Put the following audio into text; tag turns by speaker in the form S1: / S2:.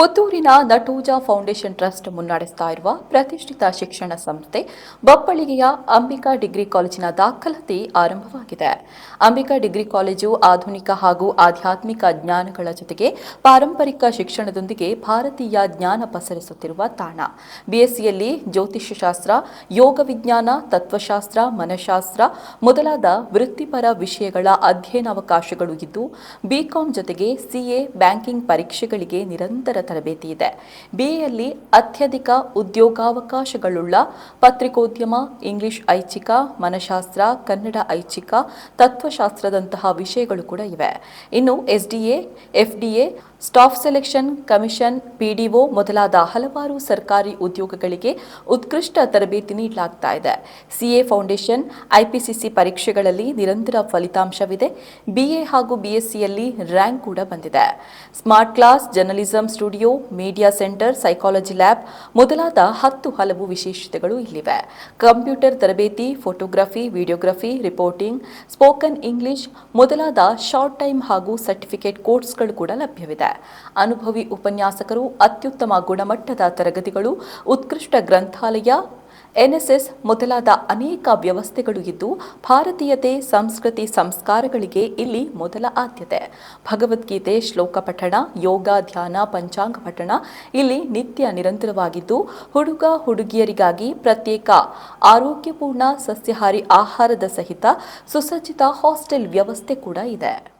S1: ಪುತ್ತೂರಿನ ನಟೂಜಾ foundation trust ಮುನ್ನಡೆಸ್ತಾ ಇರುವ ಪ್ರತಿಷ್ಠಿತ ಶಿಕ್ಷಣ ಸಂಸ್ಥೆ ಬಪ್ಪಳಿಗೆಯ ಅಂಬಿಕಾ ಡಿಗ್ರಿ ಕಾಲೇಜಿನ ದಾಖಲಾತಿ ಆರಂಭವಾಗಿದೆ. ಅಂಬಿಕಾ ಡಿಗ್ರಿ ಕಾಲೇಜು ಆಧುನಿಕ ಹಾಗೂ ಆಧ್ಯಾತ್ಮಿಕ ಜ್ಞಾನಗಳ ಜೊತೆಗೆ ಪಾರಂಪರಿಕ ಶಿಕ್ಷಣದೊಂದಿಗೆ ಭಾರತೀಯ ಜ್ಞಾನ ಪಸರಿಸುತ್ತಿರುವ ತಾಣ. ಬಿಎಸ್ಸಿಯಲ್ಲಿ ಜ್ಯೋತಿಷ್ಯ ಶಾಸ್ತ್ರ ಯೋಗ ವಿಜ್ಞಾನ, ತತ್ವಶಾಸ್ತ್ರ, ಮನಃಶಾಸ್ತ್ರ ಮೊದಲಾದ ವೃತ್ತಿಪರ ವಿಷಯಗಳ ಅಧ್ಯಯನ ಅವಕಾಶಗಳು ಇದ್ದು ಬಿಕಾಂ ಜೊತೆಗೆ ಸಿಎ ಬ್ಯಾಂಕಿಂಗ್ ಪರೀಕ್ಷೆಗಳಿಗೆ ನಿರಂತರ ತರಬೇತಿ ಇದೆ. ಬಿಎಯಲ್ಲಿ ಅತ್ಯಧಿಕ ಉದ್ಯೋಗಾವಕಾಶಗಳುಳ್ಳ ಪತ್ರಿಕೋದ್ಯಮ, ಇಂಗ್ಲಿಷ್ ಐಚ್ಛಿಕ, ಮನಶಾಸ್ತ್ರ, ಕನ್ನಡ ಐಚ್ಛಿಕ, ತತ್ವಶಾಸ್ತ್ರದಂತಹ ವಿಷಯಗಳು ಕೂಡ ಇವೆ. ಇನ್ನು SDA, FDA, staff selection commission PDO ಮೊದಲಾದ ಹಲವಾರು ಸರ್ಕಾರಿ ಉದ್ಯೋಗಗಳಿಗೆ ಉತ್ಕೃಷ್ಟ ತರಬೇತಿ ನೀಡಲಾಗ್ತಾ ಇದೆ. ಸಿಎ ಫೌಂಡೇಶನ್ ಐಪಿಸಿಸಿ ಪರೀಕ್ಷೆಗಳಲ್ಲಿ ನಿರಂತರ ಫಲಿತಾಂಶವಿದೆ. ಬಿಎ ಹಾಗೂ ಬಿಎಸ್ಸಿಯಲ್ಲಿ ರ್ಯಾಂಕ್ ಕೂಡ ಬಂದಿದೆ. Smart class, journalism, studio media centre psychology lab ಮೊದಲಾದ ಹತ್ತು ಹಲವು ವಿಶೇಷತೆಗಳು ಇಲ್ಲಿವೆ. ಕಂಪ್ಯೂಟರ್ ತರಬೇತಿ photography videography reporting spoken English ಮೊದಲಾದ ಶಾರ್ಟ್ ಟೈಮ್ ಹಾಗೂ ಸರ್ಟಿಫಿಕೇಟ್ ಕೋರ್ಸ್ಗಳು ಕೂಡ ಲಭ್ಯವಿದೆ. ಅನುಭವಿ ಉಪನ್ಯಾಸಕರು ಅತ್ಯುತ್ತಮ ಗುಣಮಟ್ಟದ ತರಗತಿಗಳು, ಉತ್ಕೃಷ್ಟ ಗ್ರಂಥಾಲಯ ಎನ್ಎಸ್ಎಸ್ ಮೊದಲಾದ ಅನೇಕ ವ್ಯವಸ್ಥೆಗಳು ಇದ್ದು, ಭಾರತೀಯತೆ, ಸಂಸ್ಕೃತಿ, ಸಂಸ್ಕಾರಗಳಿಗೆ ಇಲ್ಲಿ ಮೊದಲ ಆದ್ಯತೆ. ಭಗವದ್ಗೀತೆ, ಶ್ಲೋಕ ಪಠಣ, ಯೋಗ, ಧ್ಯಾನ, ಪಂಚಾಂಗ ಪಠಣ ಇಲ್ಲಿ ನಿತ್ಯ ನಿರಂತರವಾಗಿದ್ದು, ಹುಡುಗ ಹುಡುಗಿಯರಿಗಾಗಿ ಪ್ರತ್ಯೇಕ ಆರೋಗ್ಯಪೂರ್ಣ ಸಸ್ಯಾಹಾರಿ ಆಹಾರದ ಸಹಿತ ಸುಸಜ್ಜಿತ ಹಾಸ್ಟೆಲ್ ವ್ಯವಸ್ಥೆ ಕೂಡ ಇದೆ.